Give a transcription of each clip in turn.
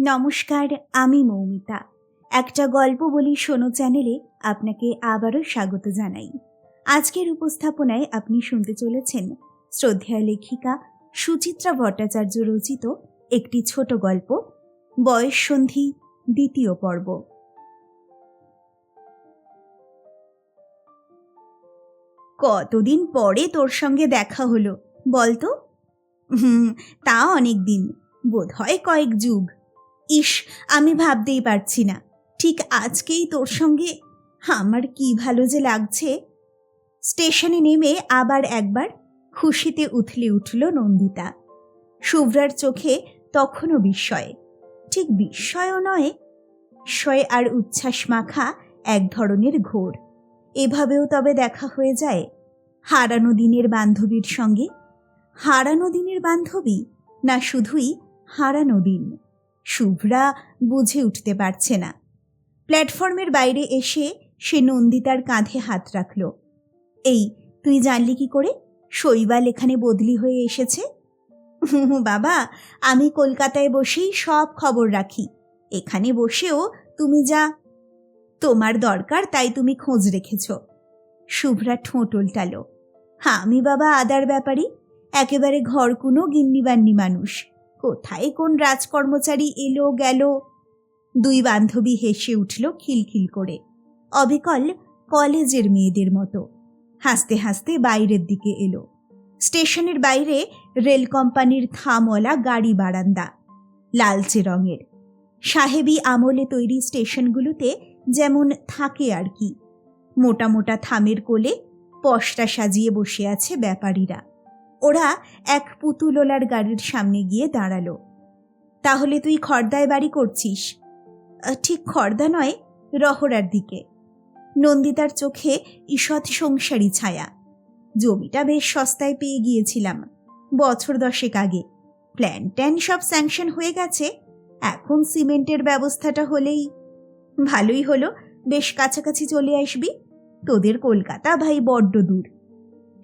নমস্কার, আমি মৌমিতা। একটা গল্প বলি শোনো চ্যানেলে, আপনাকে আবারও স্বাগত জানাই। আজকের উপস্থাপনায় আপনি শুনতে চলেছেন শ্রদ্ধেয় লেখিকা সুচিত্রা ভট্টাচার্য রচিত একটি ছোট গল্প, বয়স সন্ধি, দ্বিতীয় পর্ব। কতদিন পরে তোর সঙ্গে দেখা হলো, বলতো? হুম, তা অনেক দিন বোধ হয় কয়েক যুগ। ইস আমি ভাবতেই পারছি না। ঠিক আজকেই তোর সঙ্গে আমার কি ভালো যে লাগছে? স্টেশনে নেমে আবার একবার খুশিতে উথলে উঠল নন্দিতা। শুভ্রার চোখে তখনও বিস্ময়। ঠিক বিস্ময়ও নয়, বিস্ময় আর উচ্ছ্বাস মাখা এক ধরনের ঘোর। এভাবেও তবে দেখা হয়ে যায়, হারানো দিনের বান্ধবীর সঙ্গে। হারানো দিনের বান্ধবী না শুধুই হারানো দিন। শুভ্রা বুঝে উঠতে পারছে না। প্ল্যাটফর্মের বাইরে এসে সে নন্দিতার কাঁধে হাত রাখল। এই, তুই জানলি কি করে? শৈবাল এখানে বদলি হয়ে এসেছে? বাবা, আমি কলকাতায় বসেই সব খবর রাখি। এখানে বসেও তুমি যা তোমার দরকার তাই তুমি খোঁজ রেখেছ। শুভ্রা ঠোঁট উল্টালো। আমি বাবা আদার ব্যাপারী একেবারে ঘর ঘরকুনো গিন্নিবান্নি মানুষ। কোথায় কোন রাজকর্মচারী এলো, গেল? দুই বান্ধবী হেসে উঠল খিলখিল করে। অবিকল কলেজের মেয়েদের মতো। হাসতে হাসতে বাইরের দিকে এলো। স্টেশনের বাইরে রেল কোম্পানির থামওয়ালা গাড়ি বারান্দা, লালচে রঙের। সাহেবি আমলে তৈরি স্টেশনগুলোতে যেমন থাকে আর কি। মোটা মোটা থামের কোলে পশটা সাজিয়ে বসে আছে ব্যাপারীরা। ওরা এক পুতুলোলার গাড়ির সামনে গিয়ে দাঁড়াল। তাহলে তুই খর্দায় বাড়ি করছিস? ঠিক খর্দা নয়, রহরার দিকে। নন্দিতার চোখে ঈষৎ সংসারী ছায়া। জমিটা বেশ সস্তায় পেয়ে গিয়েছিলাম, বছর দশেক আগে। প্ল্যান ট্যান সব স্যাংশন হয়ে গেছে, এখন সিমেন্টের ব্যবস্থাটা হলেই ভালোই হলো, বেশ কাছাকাছি চলে আসবি। তোদের কলকাতা ভাই বড্ড দূর।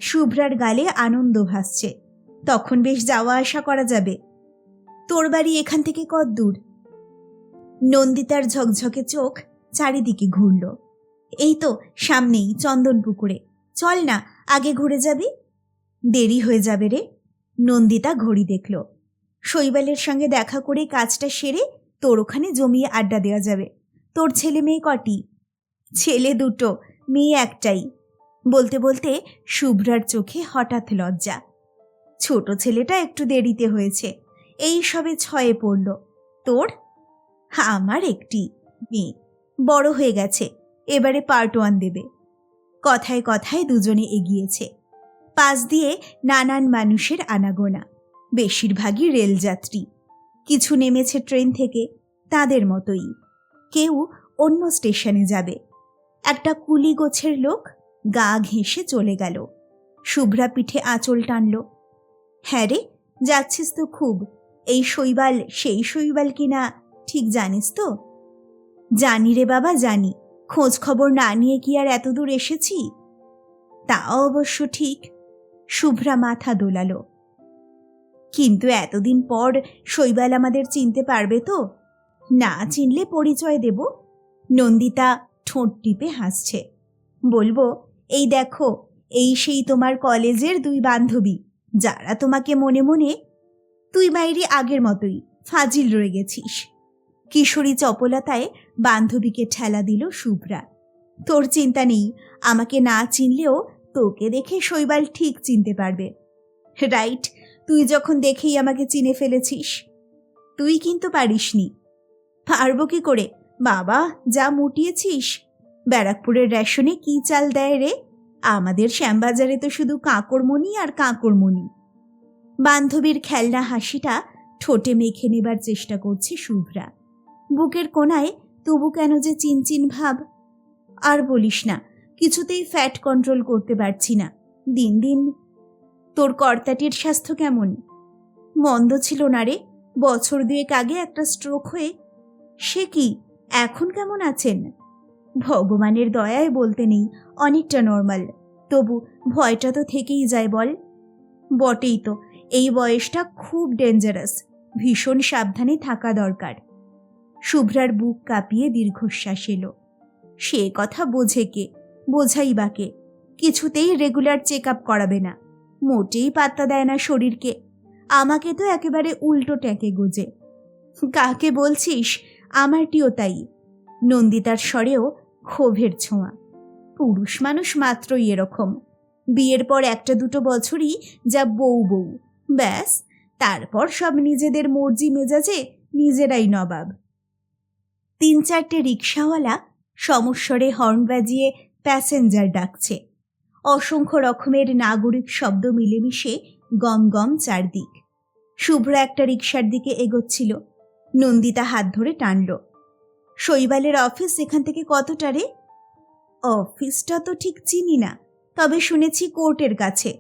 শুভ্রার গালে আনন্দ ভাসছে। তখন বেশ যাওয়া আসা করা যাবে। তোর বাড়ি এখান থেকে কত দূর? নন্দিতার ঝকঝকে চোখ চারিদিকে ঘুরল। এই তো, সামনেই চন্দন পুকুরে চল না, আগে ঘুরে যাবি? দেরি হয়ে যাবে রে। নন্দিতা ঘড়ি দেখল। শৈবালের সঙ্গে দেখা করে কাজটা সেরে তোর ওখানে জমিয়ে আড্ডা দেওয়া যাবে। তোর ছেলে মেয়ে কটি? ছেলে দুটো, মেয়ে একটাই। বলতে বলতে শুভ্রার চোখে হঠাৎ লজ্জা। ছোট ছেলেটা একটু দেরিতে হয়েছে। এই সবে ছয়ে পড়ল। তোর? আমার একটি মেয়ে। বড় হয়ে গেছে। এবারে পার্ট ওয়ান দেবে। কথায় কথায় দুজনে এগিয়েছে। পাশ দিয়ে নানান মানুষের আনাগোনা। বেশিরভাগই রেলযাত্রী কিছু নেমেছে ট্রেন থেকে, তাদের মতোই। কেউ অন্য স্টেশনে যাবে। একটা কুলি গোছের লোক গা ঘেঁষে চলে গেল। শুভ্রা পিঠে আঁচল টানল। হ্যাঁ রে, যাচ্ছিস তো খুব। এই শৈবাল, সেই শৈবাল কিনা ঠিক জানিস তো? জানি রে বাবা, জানি। খোঁজ খবর না নিয়ে কি আর এত দূর এসেছি? তাও অবশ্য ঠিক। শুভ্রা মাথা দোলালো। কিন্তু এতদিন পর শৈবাল আমাদের চিনতে পারবে তো? না চিনলে পরিচয় দেব। নন্দিতা ঠোঁট টিপে হাসছে। বলব এই দেখো, এই সেই তোমার কলেজের দুই বান্ধবী। যারা তোমাকে মনে মনে, তুই মাইরি আগের মতোই ফাজিল রয়ে গেছিস। কিশোরী চপলতায় বান্ধবীকে ঠেলা দিল শুভ্রা। তোর চিন্তা নেই, আমাকে না চিনলেও তোকে দেখে শৈবাল ঠিক চিনতে পারবে। রাইট, তুই যখন দেখেই আমাকে চিনে ফেলেছিস, তুই কিন্তু পারিসনি। পারব কি করে? বাবা, যা মুটিয়েছিস, ব্যারাকপুরের রেশনে কি চাল দেয় রে? আমাদের শ্যামবাজারে তো শুধু কাঁকড়মণি আর কাঁকড়মণি। বান্ধবীর খেলনা হাসিটা ঠোঁটে মেখে নেবার চেষ্টা করছে শুভ্রা। বুকের কোনায় তবু কেন যে চিনচিন ভাব। আর বলিস না, কিছুতেই ফ্যাট কন্ট্রোল করতে পারছি না। দিন দিন তোর কর্তাটির স্বাস্থ্য কেমন? মন্দ ছিল না রে, বছর দুয়েক আগে একটা স্ট্রোক হয়ে। সে কি, এখন কেমন আছেন? ভগবানের দয়ায় বলতে নেই, অনেকটা নর্মাল তবু ভয়টা তো থেকেই যায় বল। বটেই তো, এই বয়সটা খুব ডেঞ্জারাস ভীষণ সাবধানে থাকা দরকার। শুভ্রার বুক কাঁপিয়ে দীর্ঘশ্বাস এলো। সে কথা বোঝে কে, বোঝাই বাকে কিছুতেই রেগুলার চেক আপ করাবে না, মোটেই পাত্তা দেয় না শরীরকে, আমাকে তো একেবারে উল্টো ট্যাঁকে গোজে। কাকে বলছিস? আমারটিও তাই। নন্দিতার স্বরেও ক্ষোভের ছোঁয়া। পুরুষ মানুষ মাত্রই এরকম। বিয়ের পর একটা দুটো বছরই যা বউ বউ। ব্যাস, তারপর সব নিজেদের মর্জি মেজাজে নিজেরাই নবাব। তিন চারটে রিক্সাওয়ালা সমস্বরে হর্ন বাজিয়ে প্যাসেঞ্জার ডাকছে। অসংখ্য রকমের নাগরিক শব্দ মিলেমিশে গম গম চারদিক। শুভ্র একটা রিক্সার দিকে এগোচ্ছিল। নন্দিতা হাত ধরে টানল। শৈবালের অফিস এখান থেকে কতটা রে? অফিসটা তো ঠিক চিনি না, তবে শুনেছি কোর্টের কাছে।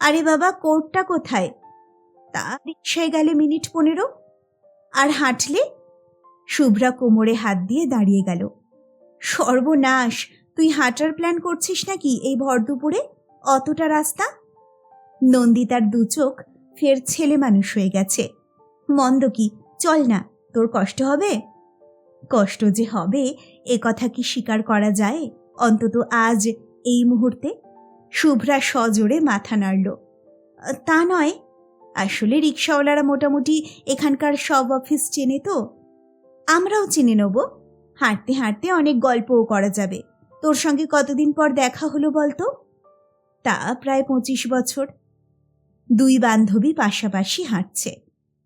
আরে বাবা, কোর্টটা কোথায়? তা রিক্সায় গেলে মিনিট পনেরো। আর হাঁটলে? শুভ্রা কোমরে হাত দিয়ে দাঁড়িয়ে গেল। সর্বনাশ, তুই হাঁটার প্ল্যান করছিস নাকি এই ভর দুপুরে? অতটা রাস্তা? নন্দিতার দু চোখ ফের ছেলে মানুষ হয়ে গেছে। মন্দ কি, চল না, তোর কষ্ট হবে? কষ্ট যে হবে, এ কথা কি স্বীকার করা যায়? অন্তত আজ এই মুহূর্তে? শুভ্রা সজোরে মাথা নাড়ল। তা নয়, আসলে রিক্সাওয়ালারা মোটামুটি এখানকার সব অফিস চেনে তো। আমরাও চিনে নেব। হাঁটতে হাঁটতে অনেক গল্পও করা যাবে। তোর সঙ্গে কতদিন পর দেখা হলো বলতো? তা প্রায় পঁচিশ বছর। দুই বান্ধবী পাশাপাশি হাঁটছে।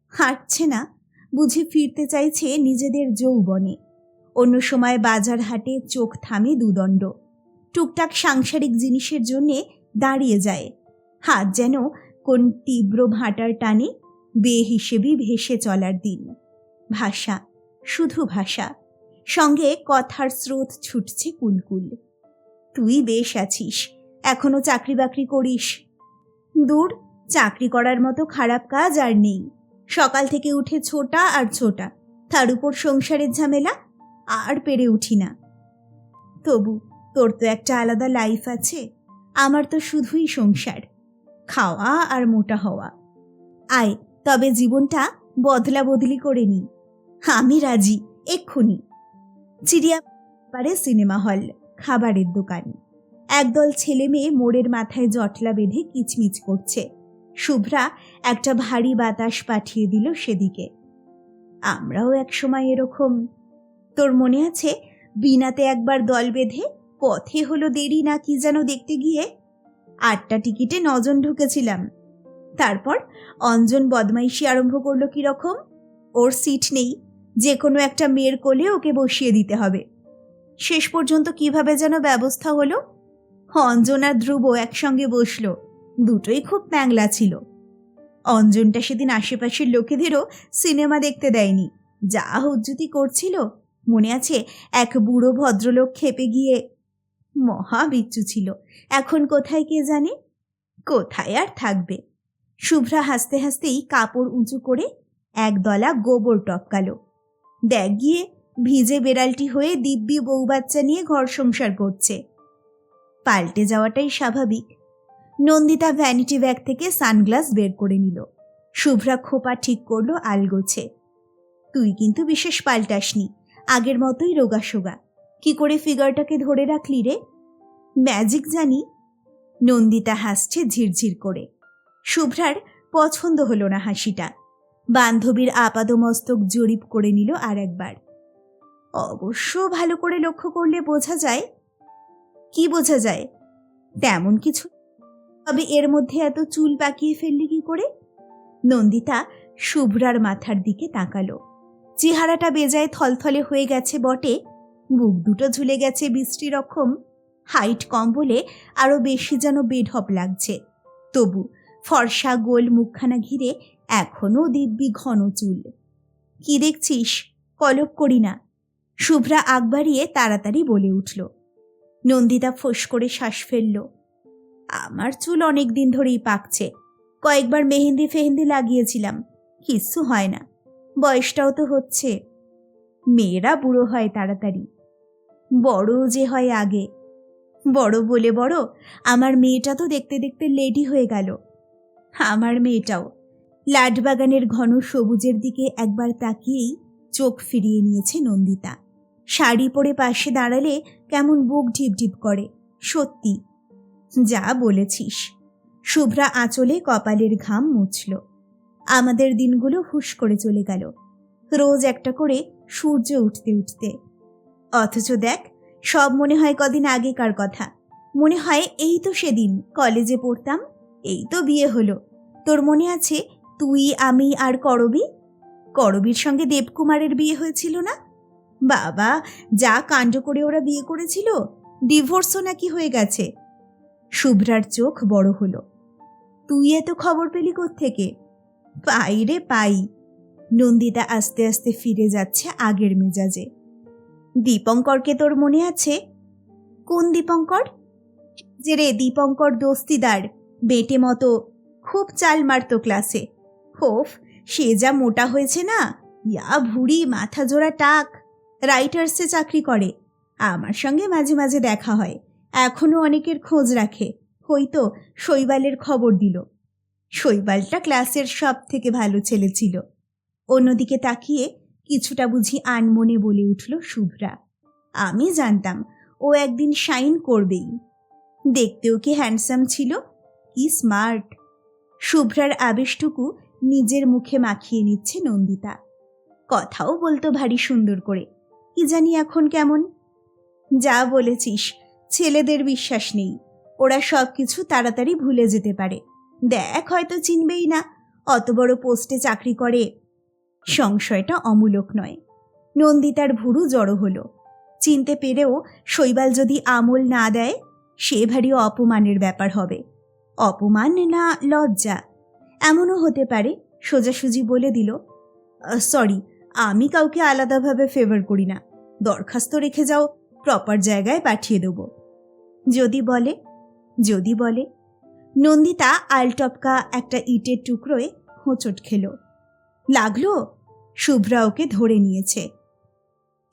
হাঁটছে না বুঝে ফিরতে চাইছে নিজেদের যৌবনে। অন্য সময় বাজার হাটে চোখ থামে দুদণ্ড। টুকটাক সাংসারিক জিনিসের জন্যে দাঁড়িয়ে যায়। হাত যেন কোন তীব্র ভাটার টানে বে হিসেবে ভেসে চলার দিন। ভাষা, শুধু ভাষা। সঙ্গে কথার স্রোত ছুটছে কুলকুল। তুই বেশ আছিস, এখনও চাকরি বাকরি করিস। দূর, চাকরি করার মতো খারাপ কাজ আর নেই। সকাল থেকে উঠে ছোটা আর ছোটা। তার উপর সংসারের ঝামেলা আর পেরে উঠি না। তবু তোর তো একটা আলাদা লাইফ আছে, আমার তো শুধুই সংসার, খাওয়া আর মোটা হওয়া। আয়, তবে জীবনটা বদলা বদলি করে নি। আমি রাজি, এক্ষুনি। চিড়িয়া পারে সিনেমা হল খাবারের দোকান। একদল ছেলে মেয়ে মোড়ের মাথায় জটলা বেঁধে কিচমিচ করছে। শুভ্রা একটা ভারী বাতাস পাঠিয়ে দিল সেদিকে। আমরাও একসময় এরকম। তোর মনে আছে বিনাতে একবার দল বেঁধে পথে হলো দেরি না কি যেন দেখতে গিয়ে? আটটা টিকিটে নজন ঢুকেছিলাম। তারপর অঞ্জন বদমাইশি আরম্ভ করল কীরকম? ওর সিট নেই যে কোনো একটা মেয়ের কোলে ওকে বসিয়ে দিতে হবে। শেষ পর্যন্ত কীভাবে যেন ব্যবস্থা হলো? অঞ্জন আর ধ্রুব একসঙ্গে বসল। দুটোই খুব ন্যাংলা ছিল। অঞ্জনটা সেদিন আশেপাশের লোকেদেরও সিনেমা দেখতে দেয়নি। যা হুজ্জুতি করছিল, মনে আছে এক বুড়ো ভদ্রলোক খেপে গিয়ে মহা বিচ্ছু ছিল। এখন কোথায় কে জানে? কোথায় আর থাকবে? শুভ্রা হাসতে হাসতেই কাপড় উঁচু করে একদলা গোবর টপকালো। দেখ গিয়ে ভিজে বেড়ালটি হয়ে দিব্যি বউ বাচ্চা নিয়ে ঘর সংসার করছে। পাল্টে যাওয়াটাই স্বাভাবিক। নন্দিতা ভ্যানিটি ব্যাগ থেকে সানগ্লাস বের করে নিল। শুভ্রা খোপা ঠিক করল আলগোছে। তুই কিন্তু বিশেষ পাল্টাসনি। আগের মতোই রোগাসোগা কি করে ফিগারটাকে ধরে রাখলি রে? ম্যাজিক জানি? নন্দিতা হাসছে ঝিরঝির করে। শুভ্রার পছন্দ হলো না হাসিটা। বান্ধবীর আপাদমস্তক জরিপ করে নিল আর একবার। অবশ্য ভালো করে লক্ষ্য করলে বোঝা যায়। কি বোঝা যায়? তেমন কিছু। তবে এর মধ্যে এত চুল পাকিয়ে ফেললি কি করে? নন্দিতা শুভ্রার মাথার দিকে তাকালো। চেহারাটা বেজায় থলথলে হয়ে গেছে বটে। বুক দুটো ঝুলে গেছে বৃষ্টি রকম হাইট কম বলে আরও বেশি যেন বেঢপ লাগছে। তবু ফর্সা গোল মুখখানা ঘিরে এখনও দিব্যি ঘন চুল। কি দেখছিস? কলপ করি না। শুভ্রা আগ বাড়িয়ে তাড়াতাড়ি বলে উঠল। নন্দিতা ফোঁস করে শ্বাস ফেলল। আমার চুল অনেক দিন ধরেই পাকছে। কয়েকবার মেহেন্দি ফেহেন্দি লাগিয়েছিলাম। কিচ্ছু হয় না। বয়সটাও তো হচ্ছে। মেয়েরা বুড়ো হয় তাড়াতাড়ি। বড় যে হয় আগে। বড় বলে বড়, আমার মেয়েটা তো দেখতে দেখতে লেডি হয়ে গেল। আমার মেয়েটাও। লাটবাগানের ঘন সবুজের দিকে একবার তাকিয়েই চোখ ফিরিয়ে নিয়েছে নন্দিতা। শাড়ি পরে পাশে দাঁড়ালে কেমন বুক ঢিপ ঢিপ করে। সত্যি। যা বলেছিস। শুভ্রা আঁচলে কপালের ঘাম মুছল। আমাদের দিনগুলো হুশ করে চলে গেল। রোজ একটা করে সূর্য উঠতে উঠতে। অথচ দেখ, সব মনে হয় কদিন আগেকার কথা। মনে হয় এই তো সেদিন, কলেজে পড়তাম, এই তো বিয়ে হলো। তোর মনে আছে, তুই, আমি আর করবি? করবীর সঙ্গে দেবকুমারের বিয়ে হয়েছিল না? বাবা, যা কাণ্ড করে ওরা বিয়ে করেছিল, ডিভোর্সও নাকি হয়ে গেছে। শুভ্রার চোখ বড় হলো। তুই এত খবর পেলি থেকে পাই রে পাই। নন্দিতা আস্তে আস্তে ফিরে যাচ্ছে আগের মেজাজে। দীপঙ্করকে তোর মনে আছে? কোন দীপঙ্কর? যে রে, দীপঙ্কর দোস্তিদার, বেটে মতো, খুব চাল মারতো ক্লাসে। হোফ, সে যা মোটা হয়েছে না, ইয়া ভুড়ি, মাথা জোড়া টাক। রাইটার্সে চাকরি করে। আমার সঙ্গে মাঝে মাঝে দেখা হয়। এখনও অনেকের খোঁজ রাখে। হয়তো শৈবালের খবর দিল। শৈবালটা ক্লাসের সব থেকে ভালো ছেলে ছিল। অন্যদিকে তাকিয়ে কিছুটা বুঝি আনমনে বলে উঠল শুভ্রা। আমি জানতাম, ও একদিন শাইন করবেই। দেখতেও কি হ্যান্ডসাম ছিল। কি স্মার্ট। শুভ্রার আবেশটুকু নিজের মুখে মাখিয়ে নিচ্ছে নন্দিতা। কথাও বলতো ভারী সুন্দর করে। কি জানি এখন কেমন। যা বলেছিস ছেলেদের বিশ্বাস নেই। ওরা সব কিছু তাড়াতাড়ি ভুলে যেতে পারে। দেখ হয়তো চিনবেই না। অত বড় পোস্টে চাকরি করে। সংশয়টা অমূলক নয়। নন্দিতার ভুরু জড়ো হলো। চিনতে পেরেও শৈবাল যদি আমল না দেয়, সে ভারী অপমানের ব্যাপার হবে। অপমান না লজ্জা। এমনও হতে পারে, সোজাসুজি বলে দিল, সরি, আমি কাউকে আলাদাভাবে ফেভার করি না। দরখাস্ত রেখে যাও প্রপার জায়গায় পাঠিয়ে দেবো। যদি বলে যদি বলে। নন্দিতা আলটপকা একটা ইটের টুকরোয় হোঁচট খেল। লাগল শুভ্রা ওকে ধরে নিয়েছে।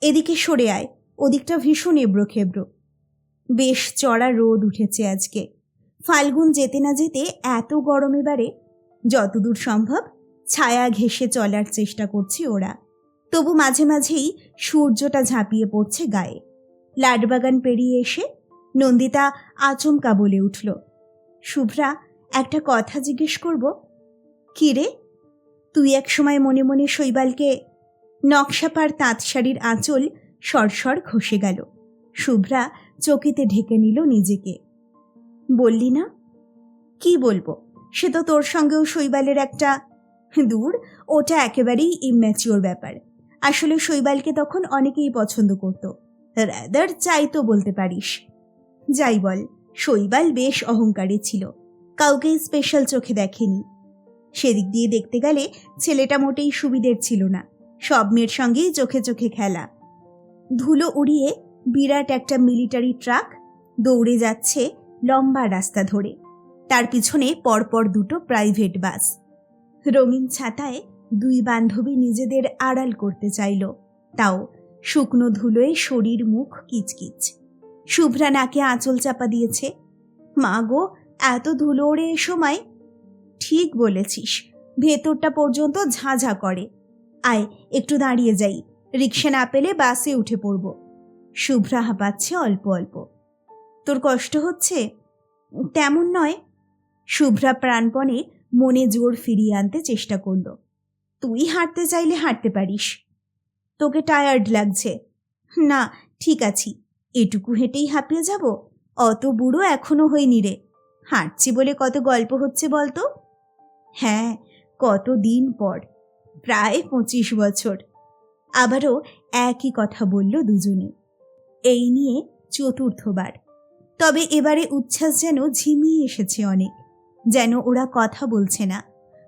এদিকে সরে আয়, ওদিকটা ভীষণ এবড়ো খেবড়ো বেশ চড়া রোদ উঠেছে আজকে। ফাল্গুন যেতে না যেতে এত গরম এবারে, যতদূর সম্ভব ছায়া ঘেঁষে চলার চেষ্টা করছে ওরা। তবু মাঝে মাঝেই সূর্যটা ঝাঁপিয়ে পড়ছে গায়ে। লাডবাগান পেরিয়ে এসে নন্দিতা আচমকা বলে উঠল, শুভ্রা, একটা কথা জিজ্ঞেস করব। কি রে? তুই এক সময় মনে মনে শৈবালকে নকশাপার তাঁত শাড়ির আঁচল সরসর ঘষে গেল। শুভ্রা চকিতে ঢেকে নিল নিজেকে। বললি না? কি বলব? সে তো তোর সঙ্গেও শৈবালের একটা দূর, ওটা একেবারেই ইম্যাচিওর ব্যাপার। আসলে শৈবালকে তখন অনেকেই পছন্দ করত। র্যাদার চাইতো বলতে পারিস। যাই বল, শৈবাল বেশ অহংকারী ছিল। কাউকে স্পেশাল চোখে দেখেনি। সেদিক দিয়ে দেখতে গেলে ছেলেটা মোটেই সুবিধের ছিল না। সব মেয়ের সঙ্গেই চোখে চোখে খেলা। ধুলো উড়িয়ে বিরাট একটা মিলিটারি ট্রাক দৌড়ে যাচ্ছে লম্বা রাস্তা ধরে। তার পিছনে পরপর দুটো প্রাইভেট বাস রঙিন ছাতায় দুই বান্ধবী নিজেদের আড়াল করতে চাইল। তাও শুকনো ধুলোয় শরীর মুখ কিচকিচ। শুভ্রা নাকে আঁচল চাপা দিয়েছে। মা গো, এত ধুলো ওড়ে এ সময়? ঠিক বলেছিস, ভেতরটা পর্যন্ত ঝাঁঝা করে। আয়, একটু দাঁড়িয়ে যাই, রিক্সা না পেলে বাসে উঠে পড়ব। শুভ্রা হাঁপাচ্ছে অল্প অল্প। তোর কষ্ট হচ্ছে? তেমন নয়। শুভ্রা প্রাণপণে মনে জোর ফিরিয়ে আনতে চেষ্টা করল। তুই হাঁটতে চাইলে হাঁটতে পারিস। তোকে টায়ার্ড লাগছে। না, ঠিক আছি। এটুকু হেঁটেই হাঁপিয়ে যাব? অত বুড়ো এখনও হয়নি রে। হাঁটছি বলে কত গল্প হচ্ছে বলতো? হ্যাঁ কত দিন পর। প্রায় পঁচিশ বছর। আবারও একই কথা বলল দুজনে। এই নিয়ে চতুর্থবার। তবে এবারে উচ্ছ্বাস যেন ঝিমিয়ে এসেছে অনেক। যেন ওরা কথা বলছে না।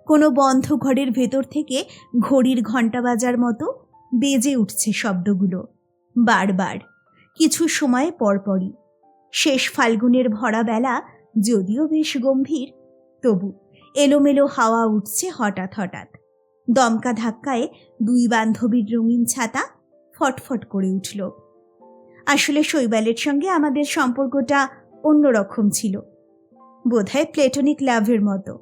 কোনো বন্ধ ঘরের ভেতর থেকে ঘড়ির ঘণ্টা বাজার মতো বেজে উঠছে শব্দগুলো। বারবার। কিছু সময় পরপরই। শেষ ফাল্গুনের ভরা বেলা যদিও বেশ গম্ভীর, তবু এলোমেলো হাওয়া উঠছে হঠাৎ হঠাৎ। দমকা ধাক্কায় দুই বান্ধবীর রঙিন ছাতা ফটফট করে উঠল। আসলে শৈবালের সঙ্গে আমাদের সম্পর্কটা অন্যরকম ছিল। বোধহয় প্লেটনিক লাভের মতো।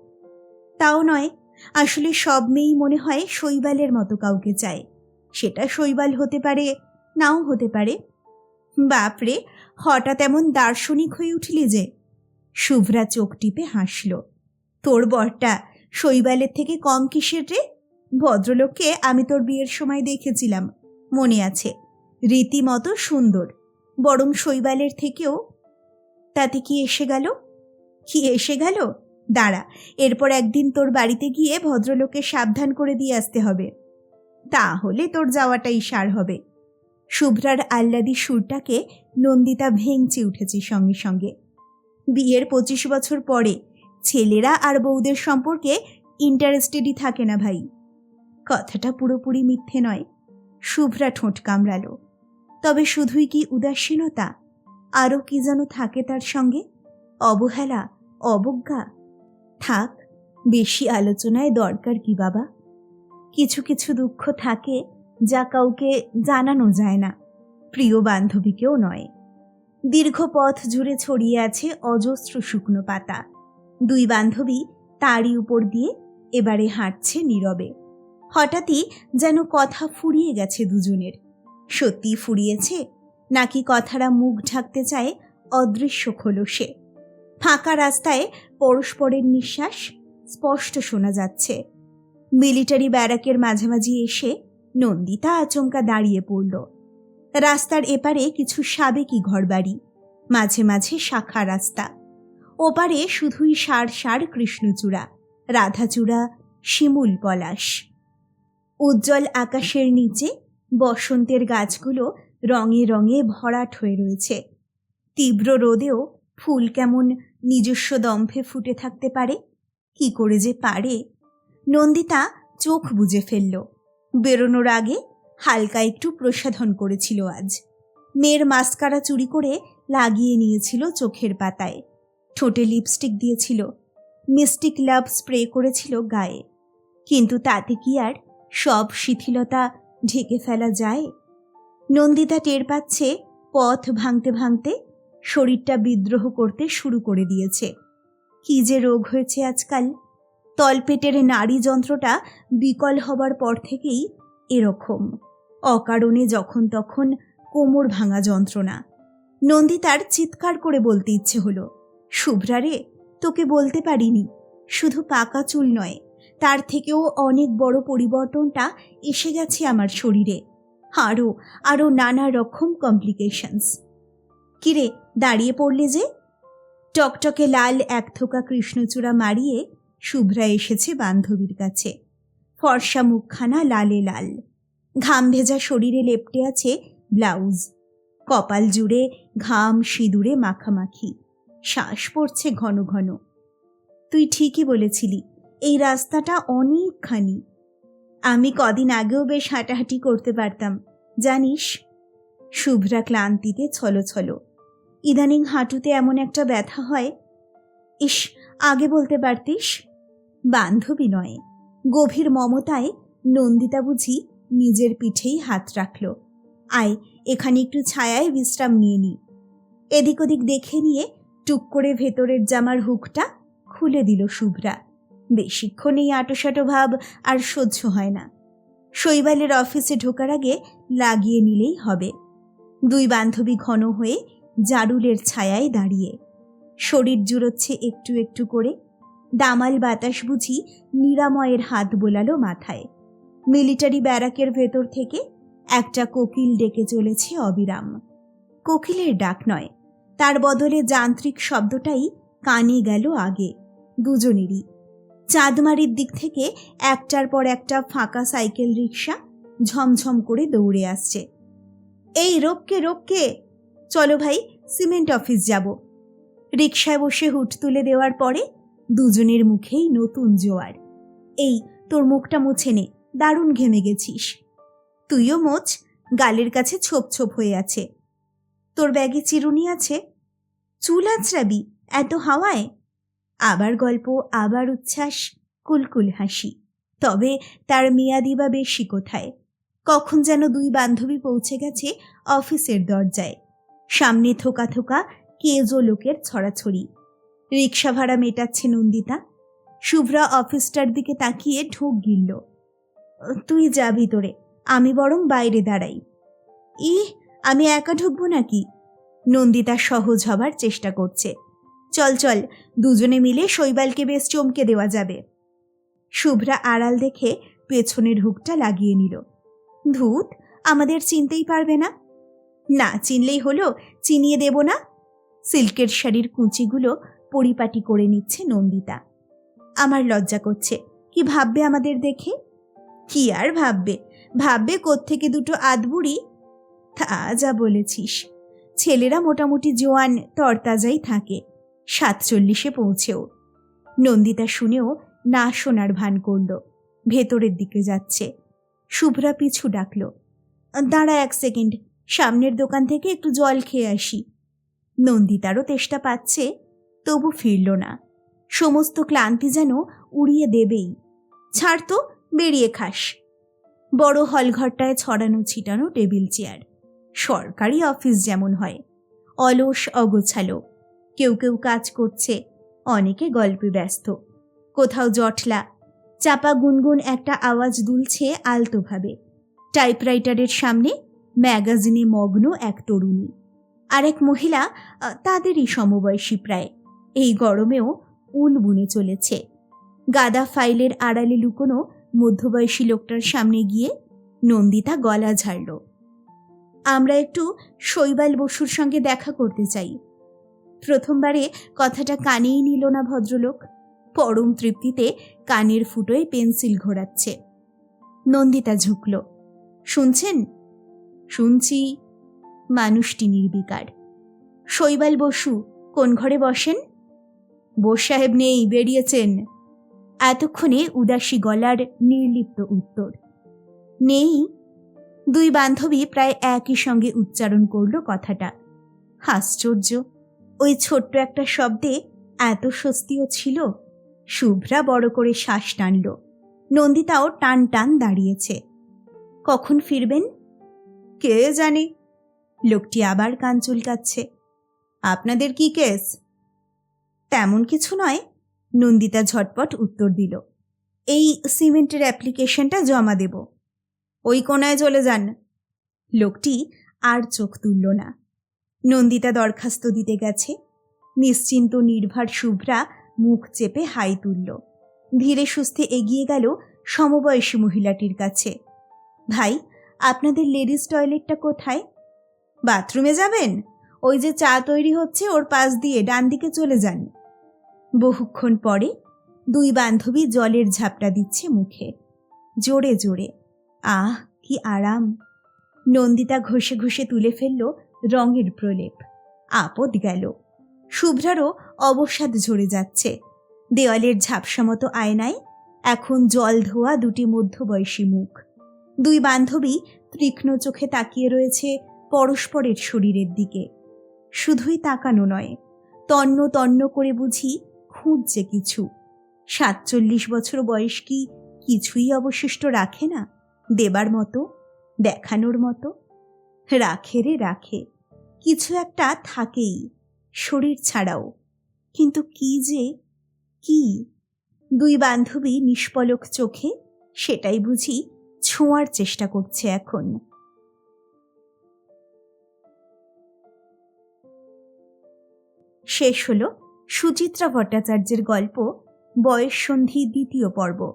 তাও নয়, আসলে সব মেয়েই মনে হয় শৈবালের মতো কাউকে চায়। সেটা শৈবাল হতে পারে, নাও হতে পারে বাপরে, হঠাৎ এমন দার্শনিক হয়ে উঠলি যে। শুভ্রা চোখ টিপে হাসল। তোর বরটা শৈবালের থেকে কম কিসের রে? ভদ্রলোককে আমি তোর বিয়ের সময় দেখেছিলাম, মনে আছে। রীতিমতো সুন্দর, বরং শৈবালের থেকেও। তাতে কি এসে গেল? কি এসে গেল? দাঁড়া, এরপর একদিন তোর বাড়িতে গিয়ে ভদ্রলোককে সাবধান করে দিয়ে আসতে হবে। তাহলে তোর যাওয়াটাই সার হবে। শুভ্রার আহ্লাদি সুরটাকে নন্দিতা ভেঙচি উঠেছে সঙ্গে সঙ্গে। বিয়ের পঁচিশ বছর পরে ছেলেরা আর বউদের সম্পর্কে ইন্টারেস্টেডই থাকে না ভাই। কথাটা পুরোপুরি মিথ্যে নয়, শুভ্রা ঠোঁট কামড়ালো। তবে শুধুই কি উদাসীনতা আরও কি যেন থাকে তার সঙ্গে? অবহেলা, অবজ্ঞা? থাক, বেশি আলোচনায় দরকার কি বাবা? কিছু কিছু দুঃখ থাকে যা কাউকে জানানো যায় না, প্রিয় বান্ধবীকেও নয়। দীর্ঘ পথ জুড়ে ছড়িয়ে আছে অজস্র শুকনো পাতা। দুই বান্ধবী তারই উপর দিয়ে এবারে হাঁটছে নীরবে। হঠাৎই যেন কথা ফুরিয়ে গেছে দুজনের। সত্যি ফুরিয়েছে, নাকি কথারা মুখ ঢাকতে চায় অদৃশ্য খোলসে। ফাঁকা রাস্তায় পরস্পরের নিঃশ্বাস স্পষ্ট শোনা যাচ্ছে। মিলিটারি ব্যারাকের মাঝামাঝি এসে নন্দিতা আচমকা দাঁড়িয়ে পড়ল। রাস্তার এপারে কিছু সাবেকি ঘরবাড়ি, মাঝে মাঝে শাখা রাস্তা। ওপারে শুধুই সার সার কৃষ্ণচূড়া, রাধাচূড়া, শিমুল পলাশ। উজ্জ্বল আকাশের নিচে বসন্তের গাছগুলো রঙে রঙে ভরাট হয়ে রয়েছে। তীব্র রোদেও ফুল কেমন নিজস্ব দম্ভে ফুটে থাকতে পারে, কি করে যে পারে, নন্দিতা চোখ বুজে ফেলল। বেরোনোর আগে হালকা একটু প্রসাধন করেছিল আজ। মেয়ের মাস্কারা চুরি করে লাগিয়ে নিয়েছিল চোখের পাতায়। ঠোঁটে লিপস্টিক দিয়েছিল। মিস্টিক লাভ স্প্রে করেছিল গায়ে। কিন্তু তাতে কি আর সব শিথিলতা ঢেকে ফেলা যায়? নন্দিতা টের পাচ্ছে পথ ভাঙতে ভাঙতে শরীরটা বিদ্রোহ করতে শুরু করে দিয়েছে। কি যে রোগ হয়েছে আজকাল। তলপেটের নারী যন্ত্রটা বিকল হবার পর থেকেই এরকম। অকারণে যখন তখন কোমর ভাঙা যন্ত্রণা। নন্দিতার চিৎকার করে বলতে ইচ্ছে হলো, শুভ্রা রে, তোকে বলতে পারিনি। শুধু পাকা চুল নয়, তার থেকেও অনেক বড় পরিবর্তনটা এসে গেছে আমার শরীরে। আরও আরও নানা রকম কমপ্লিকেশনস কিরে দাঁড়িয়ে পড়লে যে? টকটকে লাল এক থোকা কৃষ্ণচূড়া মারিয়ে শুভ্রা এসেছে বান্ধবীর কাছে। ফর্সা মুখখানা লালে লাল। ঘাম ভেজা শরীরে লেপটে আছে ব্লাউজ। কপাল জুড়ে ঘাম সিঁদুরে মাখামাখি। শ্বাস পড়ছে ঘন ঘন। তুই ঠিকই বলেছিলি, এই রাস্তাটা অনেকখানি। আমি কদিন আগেও বেশ হাঁটাহাঁটি করতে পারতাম, জানিস? শুভ্রা ক্লান্তিতে ছলো ছলো। ইদানিং হাঁটুতে এমন একটা ব্যথা হয়? ইস, আগে বলতে পারতিস? বান্ধবী নয়। গভীর মমতায় নন্দিতা বুঝি নিজের পিঠেই হাত রাখল। আয়, এখানে একটু ছায়ায় বিশ্রাম নিয়ে নি। এদিক ওদিক দেখে নিয়ে টুক করে ভেতরের জামার হুকটা খুলে দিল শুভ্রা। বেশিক্ষণ এই আটোসাটো ভাব আর সহ্য হয় না। শৈবালের অফিসে ঢোকার আগে লাগিয়ে নিলেই হবে। দুই বান্ধবী ঘন হয়ে জারুলের ছায়ায় দাঁড়িয়ে। শরীর জুড়োচ্ছে একটু একটু করে দামাল বাতাস বুঝি নিরাময়ের হাত বোলালো মাথায়। মিলিটারি ব্যারাকের ভেতর থেকে একটা কোকিল ডেকে চলেছে অবিরাম। কোকিলের ডাক নয়, তার বদলে যান্ত্রিক শব্দটাই কানে গেল আগে, দুজনেরই। চাঁদমারির দিক থেকে একটার পর একটা ফাঁকা সাইকেল রিক্সা ঝমঝম করে দৌড়ে আসছে। এই রোককে রোককে চলো ভাই, সিমেন্ট অফিস যাব। রিক্সায় বসে হুট তুলে দেওয়ার পরে দুজনের মুখেই নতুন জোয়ার। এই, তোর মুখটা মুছে নে, দারুণ ঘেমে গেছিস। তুইও মোচ, গালের কাছে ছোপ ছোপ হয়ে আছে। তোর ব্যাগে চিরুনি আছে? চুল আছড়াবি এত হাওয়ায়? আবার গল্প, আবার উচ্ছ্বাস, কুলকুল হাসি। তবে তার মেয়াদি বা বেশি কোথায়? কখন যেন দুই বান্ধবী পৌঁছে গেছে অফিসের দরজায়। সামনে থোকা থোকা কেজো লোকের ছড়াছড়ি। রিক্সা ভাড়া মেটাচ্ছে নন্দিতা। শুভ্রা অফিসটার দিকে তাকিয়ে ঢোক গিলল। তুই যা ভিতরে, আমি বরং বাইরে দাঁড়াই। ইহ, আমি একা ঢুকবো নাকি? নন্দিতা সহজ হবার চেষ্টা করছে। চল চল, দুজনে মিলে শৈবালকে বেশ চমকে দেওয়া যাবে। শুভ্রা আড়াল দেখে পেছনের হুকটা লাগিয়ে নিল। ধূত, আমাদের চিনতেই পারবে না? না, চিনলেই হলো, চিনিয়ে দেব না? সিল্কের শাড়ির কুঁচিগুলো পরিপাটি করে নিচ্ছে নন্দিতা। আমার লজ্জা করছে। কি ভাববে আমাদের দেখে? কি আর ভাববে? ভাববে কোত্থেকে দুটো আদবুড়ি তা যা বলেছিস। ছেলেরা মোটামুটি জোয়ান, তরতাজাই থাকে। সাতচল্লিশে পৌঁছেও নন্দিতা শুনেও না শোনার ভান করল। ভেতরের দিকে যাচ্ছে। শুভ্রা পিছু ডাকল। দাঁড়া এক সেকেন্ড, সামনের দোকান থেকে একটু জল খেয়ে আসি। নন্দিতারও তেষ্টা পাচ্ছে। তবু ফিরল না। সমস্ত ক্লান্তি যেন উড়িয়ে দেবেই। ছাড় তো, বেরিয়ে খাস। বড় হলঘরটায় ছড়ানো ছিটানো টেবিল চেয়ার। সরকারি অফিস যেমন হয়। অলস, অগোছালো। কেউ কেউ কাজ করছে। অনেকে গল্পে ব্যস্ত। কোথাও জটলা। চাপা গুনগুন একটা আওয়াজ দুলছে আলতোভাবে। টাইপরাইটারের সামনে ম্যাগাজিনে মগ্ন এক তরুণী। আরেক মহিলা তাদেরই সমবয়সী প্রায়। এই গরমেও উল বুনে চলেছে। গাদা ফাইলের আড়ালে লুকোনো মধ্যবয়সী লোকটার সামনে গিয়ে নন্দিতা গলা ঝাড়ল। আমরা একটু শৈবাল বসুর সঙ্গে দেখা করতে চাই। প্রথমবারে কথাটা কানেই নিল না ভদ্রলোক। পরম তৃপ্তিতে কানের ফুটোয় পেন্সিল ঘোরাচ্ছে। নন্দিতা ঝুঁকল। শুনছেন? শুনছি। মানুষটি নির্বিকার। শৈবাল বসু, কোন ঘরে বসেন? বোস সাহেব নেই বেরিয়েছেন। এতক্ষণে উদাসী গলার নির্লিপ্ত উত্তর। নেই, দুই বান্ধবী প্রায় একই সঙ্গে উচ্চারণ করল কথাটা। আশ্চর্য, ওই ছোট্ট একটা শব্দে এত স্বস্তিও ছিল। শুভ্রা বড় করে শ্বাস টানল। নন্দিতাও টান টান দাঁড়িয়েছে। কখন ফিরবেন? কে জানে? লোকটি আবার কান চুলকাচ্ছে। আপনাদের কি কেস? তেমন কিছু নয়, নন্দিতা ঝটপট উত্তর দিল। এই সিমেন্টের অ্যাপ্লিকেশনটা জমা দেব। ওই কোনায় চলে যান। লোকটি আর চোখ তুলল না। নন্দিতা দরখাস্ত দিতে গেছে। নিশ্চিন্ত, নির্ভার শুভ্রা মুখ চেপে হাই তুলল। ধীরে সুস্থে এগিয়ে গেল সমবয়সী মহিলাটির কাছে। ভাই, আপনাদের লেডিস টয়লেটটা কোথায়? বাথরুমে যাবেন? ওই যে চা তৈরি হচ্ছে, ওর পাশ দিয়ে ডান দিকে চলে যান। বহুক্ষণ পরে দুই বান্ধবী জলের ঝাপটা দিচ্ছে মুখে। জোরে জোরে। আহ, কি আরাম। নন্দিতা ঘষে ঘষে তুলে ফেলল রঙের প্রলেপ। আপদ গেল। শুভ্রারও অবসাদ ঝরে যাচ্ছে। দেওয়ালের ঝাপসা মতো আয়নায় এখন জল ধোয়া দুটি মধ্যবয়সী মুখ। দুই বান্ধবী তীক্ষ্ণ চোখে তাকিয়ে রয়েছে পরস্পরের শরীরের দিকে। শুধুই তাকানো নয়, তন্ন তন্ন করে বুঝি খুঁজছে কিছু। সাতচল্লিশ বছর বয়স কি কিছুই অবশিষ্ট রাখে না দেবার মতো, দেখানোর মতো? রাখে রে রাখে, কিছু একটা থাকেই শরীর ছাড়াও। কিন্তু কি যে, কি? দুই বান্ধবী নিষ্পলক চোখে সেটাই বুঝি ছোঁয়ার চেষ্টা করছে এখন। শেষ হল সুচিত্রা ভট্টাচার্যের গল্প বয়স সন্ধি দ্বিতীয় পর্ব।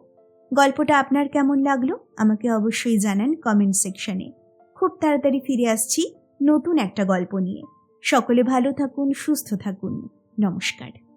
গল্পটা আপনার কেমন লাগল আমাকে অবশ্যই জানান কমেন্ট সেকশনে খুব তাড়াতাড়ি ফিরে আসছি নতুন একটা গল্প নিয়ে। সকলে ভালো থাকুন, সুস্থ থাকুন। নমস্কার।